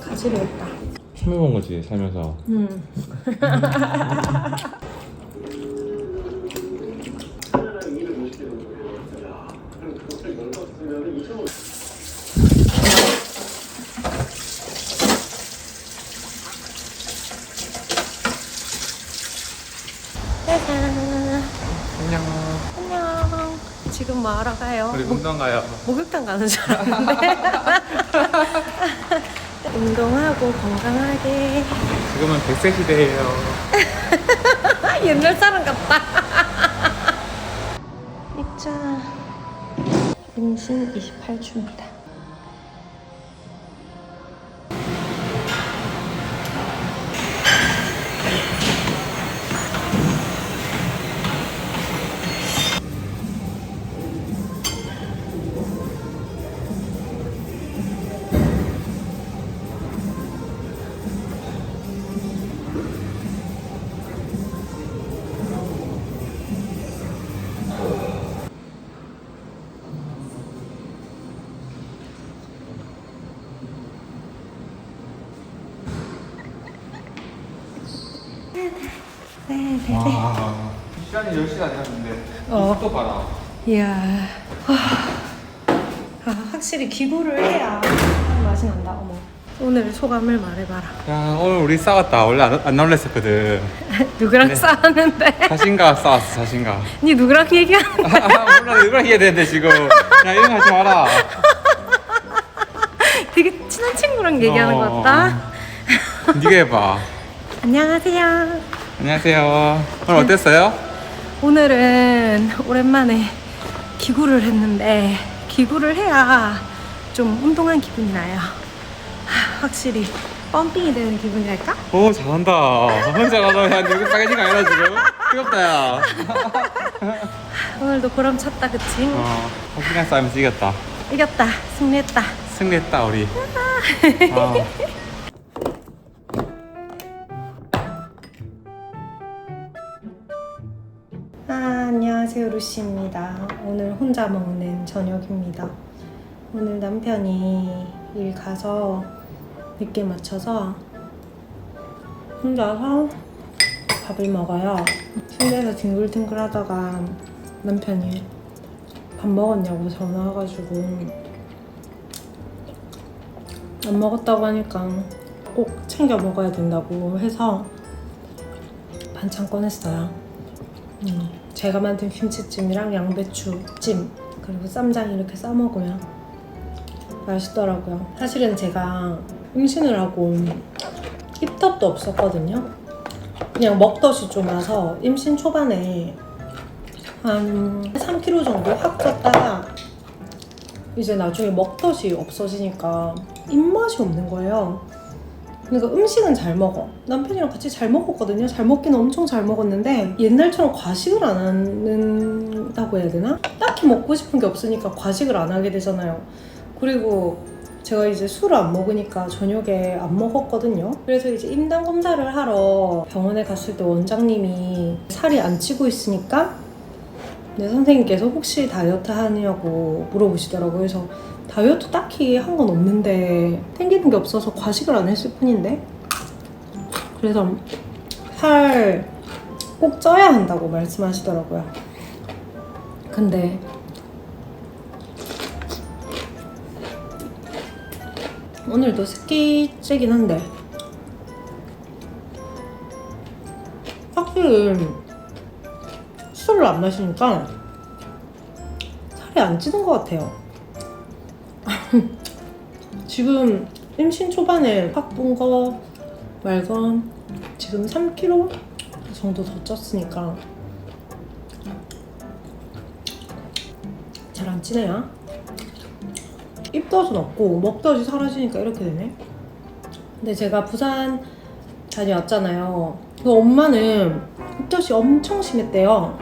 가지를 했다. 처음 해본 거지 살면서 음. 짜잔. 안녕 안녕. 지금 뭐 하러 운동 가요 목욕탕 가는 줄 알았는데. 운동하고 건강하게. 지금은 100세 시대예요 옛날 사람 같다. 있잖아. 임신 28주입니다. 와 시간이 10시가 되었는데 어. 또 봐라 이야. 아, 확실히 기구를 해야 맛이 난다. 어머. 오늘 소감을 말해봐라. 야 오늘 우리 싸웠다 원래 안, 안 놀랬었거든 누구랑 네. 싸웠는데? 자신감 싸웠어 자신감 니 누구랑 얘기하는 아, 몰라 이걸 해야 되는데 지금 야 이런 거 하지 마라 되게 친한 친구랑 얘기하는 어. 것 같다. 네가 해봐 안녕하세요. 안녕하세요 오늘 어땠어요? 오늘은 오랜만에 기구를 했는데 기구를 해야 좀 운동한 기분이 나요. 하, 확실히 펌핑이 되는 기분이랄까? 오 잘한다 어, 잘한다 야 누구 빨개진 거 아니라 지금 뜨겁다 야 오늘도 보람 찼다 그치? 어, 한 시간 싸우면서 이겼다 이겼다 승리했다 승리했다 우리 아. 아, 안녕하세요 루시입니다. 오늘 혼자 먹는 저녁입니다. 오늘 남편이 일 가서 늦게 맞춰서 혼자서 밥을 먹어요. 침대에서 뒹굴뒹굴 하다가 남편이 밥 먹었냐고 전화 와가지고 안 먹었다고 하니까 꼭 챙겨 먹어야 된다고 해서 반찬 꺼냈어요 음, 제가 만든 김치찜이랑 양배추찜 그리고 쌈장 이렇게 싸 먹으면 맛있더라고요. 사실은 제가 임신을 하고 입덧도 없었거든요. 그냥 먹덧이 좀 와서 임신 초반에 한 3kg 정도 확 쪘다가 이제 나중에 먹덧이 없어지니까 입맛이 없는 거예요. 그러니까 음식은 잘 먹어. 남편이랑 같이 잘 먹었거든요. 잘 먹기는 엄청 잘 먹었는데 옛날처럼 과식을 안 한다고 해야 되나? 딱히 먹고 싶은 게 없으니까 과식을 안 하게 되잖아요. 그리고 제가 이제 술을 안 먹으니까 저녁에 안 먹었거든요. 그래서 이제 임당 검사를 하러 병원에 갔을 때 원장님이 살이 안 찌고 있으니까 네, 선생님께서 혹시 다이어트 하냐고 물어보시더라고요. 그래서 다이어트 딱히 한 건 없는데 땡기는 게 없어서 과식을 안 했을 뿐인데 그래서 살 꼭 쪄야 한다고 말씀하시더라고요. 근데 오늘도 찌긴 한데 확실히 술을 안 마시니까 살이 안 찌는 것 같아요. 지금 임신 초반에 확본거 말건 지금 3kg 정도 더 쪘으니까 잘 안 찌네요. 입덧은 없고 먹덧이 사라지니까 이렇게 되네. 근데 제가 부산 다녀왔잖아요. 그 엄마는 입덧이 엄청 심했대요.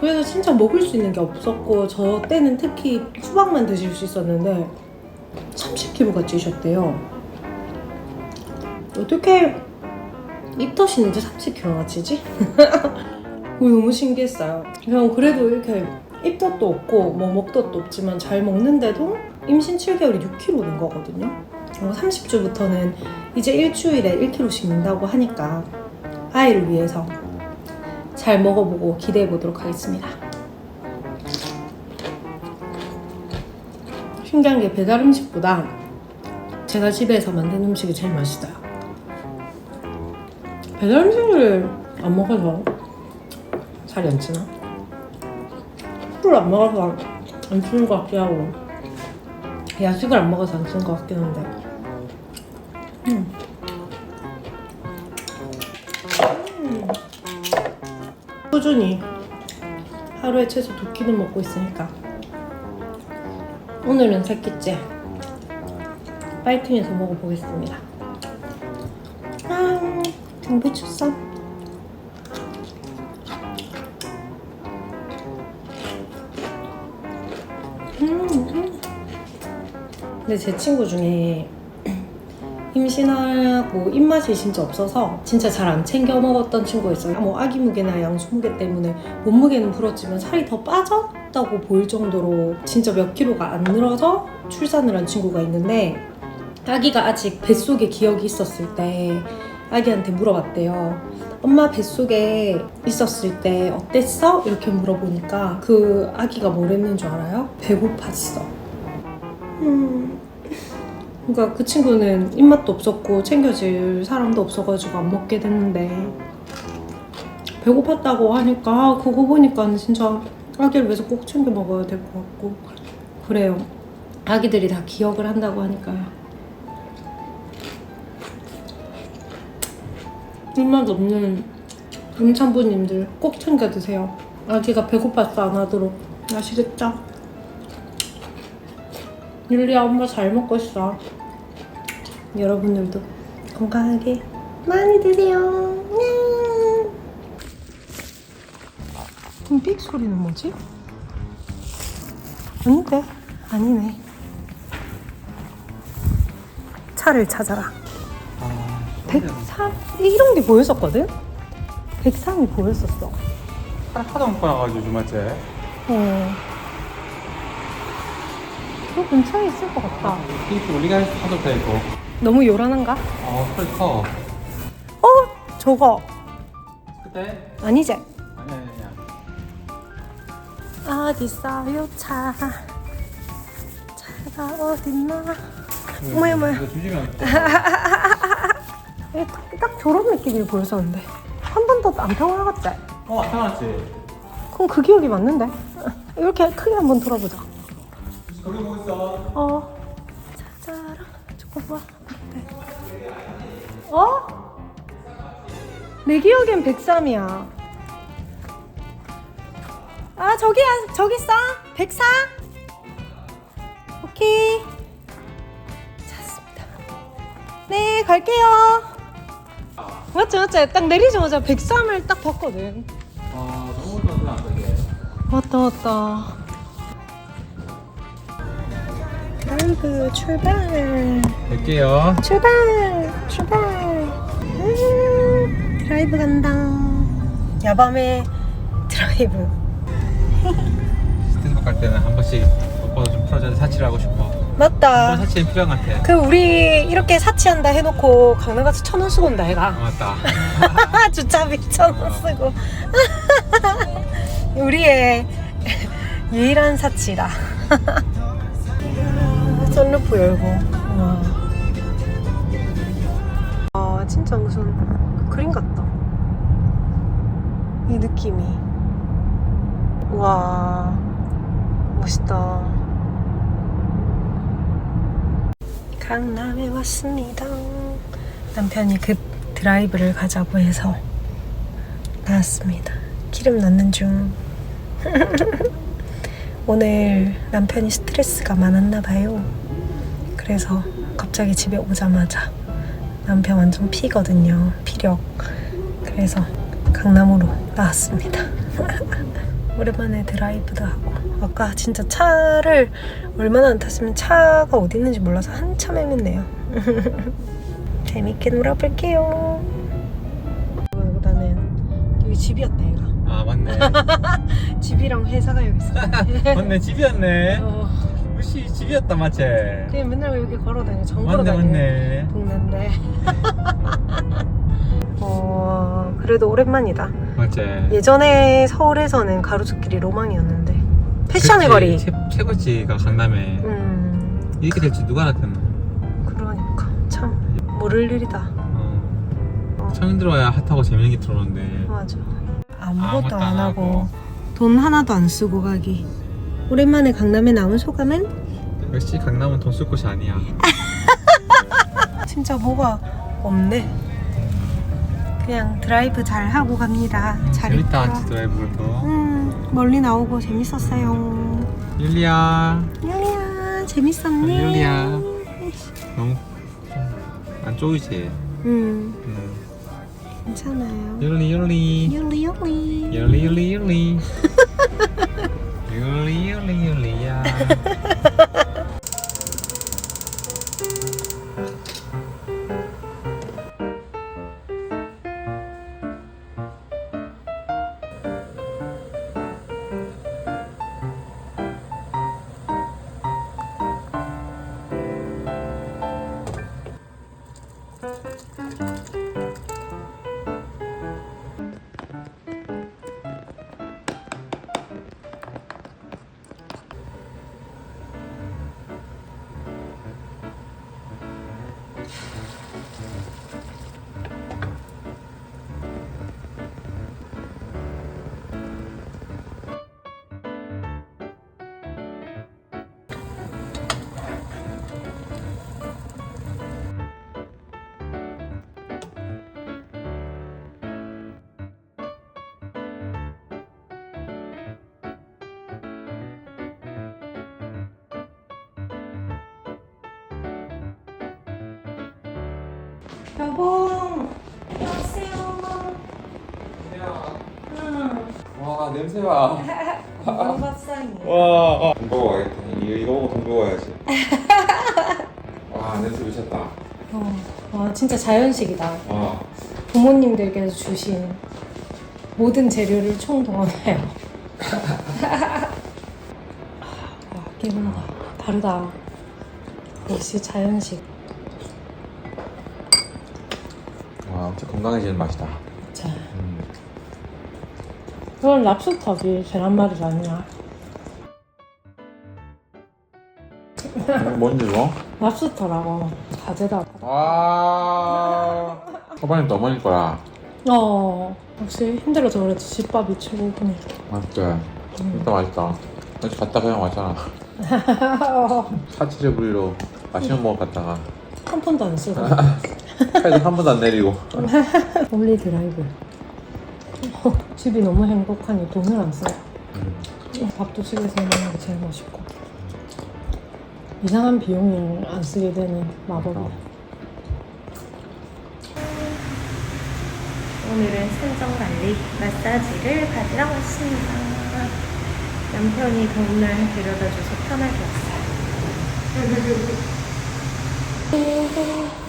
그래서 진짜 먹을 수 있는 게 없었고 저 때는 특히 수박만 드실 수 있었는데 30kg가 찌셨대요. 어떻게 입덧이 있는데 30kg가 찌지? 너무 신기했어요. 그냥 그래도 이렇게 입덧도 없고 뭐 먹덧도 없지만 잘 먹는데도 임신 7개월이 6kg 는 거거든요. 30주부터는 이제 일주일에 1kg씩 는다고 하니까 아이를 위해서 잘 먹어보고 기대해 보도록 하겠습니다. 신기한 게 배달 음식보다 제가 집에서 만든 음식이 제일 맛있어요. 배달 음식을 안 먹어서 살이 안 찌나? 술을 안 먹어서 안 찌는 것 같기도 하고 야식을 안 먹어서 안 찌는 것 같긴 한데 음. 음. 꾸준히 하루에 최소 두 끼는 먹고 있으니까 오늘은 세 끼째 파이팅해서 먹어보겠습니다. 아, 양배추쌈 음, 음. 근데 제 친구 중에 임신하고 입맛이 진짜 없어서 진짜 잘 안 챙겨 먹었던 친구가 있어요. 뭐 아기 무게나 양수 무게 때문에 몸무게는 불었지만 살이 더 빠졌다고 보일 정도로 진짜 몇 킬로가 안 늘어서 출산을 한 친구가 있는데 아기가 아직 뱃속에 기억이 있었을 때 아기한테 물어봤대요. 엄마 뱃속에 있었을 때 어땠어? 이렇게 물어보니까 그 아기가 뭐랬는 줄 알아요? 배고팠어. 음. 그러니까 그 친구는 입맛도 없었고 챙겨줄 사람도 없어가지고 안 먹게 됐는데 배고팠다고 하니까 그거 보니까 진짜 아기를 위해서 꼭 챙겨 먹어야 될 것 같고 그래요. 아기들이 다 기억을 한다고 하니까요. 입맛 없는 임산부님들 꼭 챙겨 드세요. 아기가 배고팠어 안 하도록 아시겠죠? 율리야 엄마 잘 먹고 있어. 여러분들도 건강하게 많이 드세요. 음. 삑 소리는 뭐지? 아닌데 아니네. 차를 찾아라. 백삼 이런 게 보였었거든. 백삼이 보였었어. 살 하도 먹고 나가지고 주말째. 어. 그 근처에 있을 것 같다. 피스 올리가 돼 있고. 너무 요란한가? 어, 털 커. 어, 저거 그때? 아니지? 아니 아니야. 어디 있어요 차? 차가 어딨나? 뭐야, 뭐야. 이거 딱, 딱 저런 느낌이 보였었는데 한 번도 안 타고 나갔지? 어, 나타났지. 그럼 그 기억이 맞는데? 이렇게 크게 한번 돌아보자. 거기 뭐 있어? 어, 찾아라. 저거 봐. 어때? 어? 내 기억엔 103이야. 아, 저기야. 저기 있어. 104? 오케이. 찾습니다. 네, 갈게요. 맞지, 맞지. 딱 내리자마자 103을 딱 봤거든. 아, 너무 좋았다, 이게. 왔다, 왔다. 라이브 출발. 될게요. 출발 출발 음, 드라이브 간다 야밤에 드라이브 스탠드업 갈 때는 한 번씩 오빠도 좀 풀어줘서 사치를 하고 싶어. 맞다 사치는 필요한 것 같아. 그 우리 이렇게 사치한다 해놓고 강남 가서 천 원 쓰고 온다 아, 해가 맞다. 주차비 천 원 쓰고 우리의 유일한 사치다 썬루프 열고. 와. 아 진짜 무슨 그림 같다. 이 느낌이. 와. 멋있다. 강남에 왔습니다. 남편이 급 드라이브를 가자고 해서 나왔습니다. 기름 넣는 중. 오늘 남편이 스트레스가 많았나 봐요 그래서 갑자기 집에 오자마자 남편 완전 피거든요. 피력. 그래서 강남으로 나왔습니다. 오랜만에 드라이브도 하고 아까 진짜 차를 얼마나 안 탔으면 차가 어디 있는지 몰라서 한참 헤맸네요. 재밌게 놀아볼게요. 나는 여기 집이었다 얘가. 아 맞네. 집이랑 회사가 여기 있어. 맞네 집이었네. 어, 혹시 집이었다 마치. 그냥 맨날 여기 걸어다녀. 정 맞네 걸어다녀. 맞네. 동네인데. 어, 그래도 오랜만이다. 맞지. 예전에 서울에서는 가로수길이 로망이었는데 패션의 거리. 최, 최고지가 강남에 음, 이렇게 될지 누가 알았겠나. 그러니까 참 모를 일이다. 어. 처음 들어와야 핫하고 재밌는 게 들어오는데. 맞아. 아무것도 아무것도 안 하고. 돈 하나도 안 쓰고 가기. 오랜만에 강남에 나온 소감은? 역시 강남은 돈 쓸 곳이 아니야. 진짜 뭐가 없네. 그냥 드라이브 잘 하고 갑니다. 잘 재밌다 있다. 드라이브도. 음, 멀리 나오고 재밌었어요. 율리야. 율리야, 재밌었네. 율리야. 너무 안 쪼이지. 음, 음. 괜찮아요. 율리 율리. 율리, 율리. 율리 율리 율리. 율리 율리 율 여보, 안녕하세요. 응, 와 냄새 봐. 너무 봤어요. 와. 돈 벌고 가겠다. 이거 이거 보고 돈 벌고 가야지. 와 냄새 미쳤다. 어, 와, 진짜 자연식이다. 와. 부모님들께서 주신 모든 재료를 총동원해요. 와, 깨문다. 다르다. 역시 자연식. 와 엄청 건강해지는 맛이다. 자, 음. 그건 랍스터지 계란 말이 아니야. 뭔지 뭐? 랍스터라고 가재다. 와. 초반에 또 어머니 거야. 어, 역시 힘들어서 그렇지 집밥이 최고군요. 맛있대. 진짜 맛있다. 역시 갔다 그냥 왔잖아. 사치를 부리러 맛있는 거 갔다가 한 푼도 안 쓰고 차에도 한 번도 안 내리고. 홈리 드라이브. 집이 너무 행복하니 돈을 안 써요. 음. 밥도 집에서 먹는 게 제일 맛있고 이상한 비용을 안 쓰게 되는 마법이 어. 오늘은 산정 관리 마사지를 받으러 왔습니다 남편이 더운 날 데려다 줘서 편하게 왔어요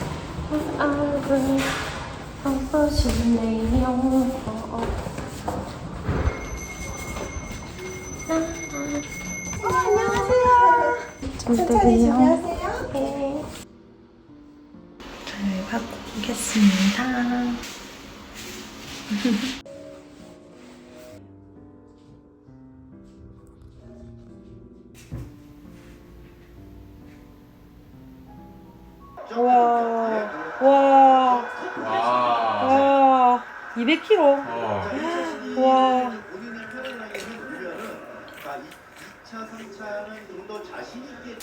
안녕하세요. 천천히 준비하세요? 네. 잘 받고 오겠습니다 200kg. 어. 와, 무료는 2차, 3차는 좀 더 자신 있게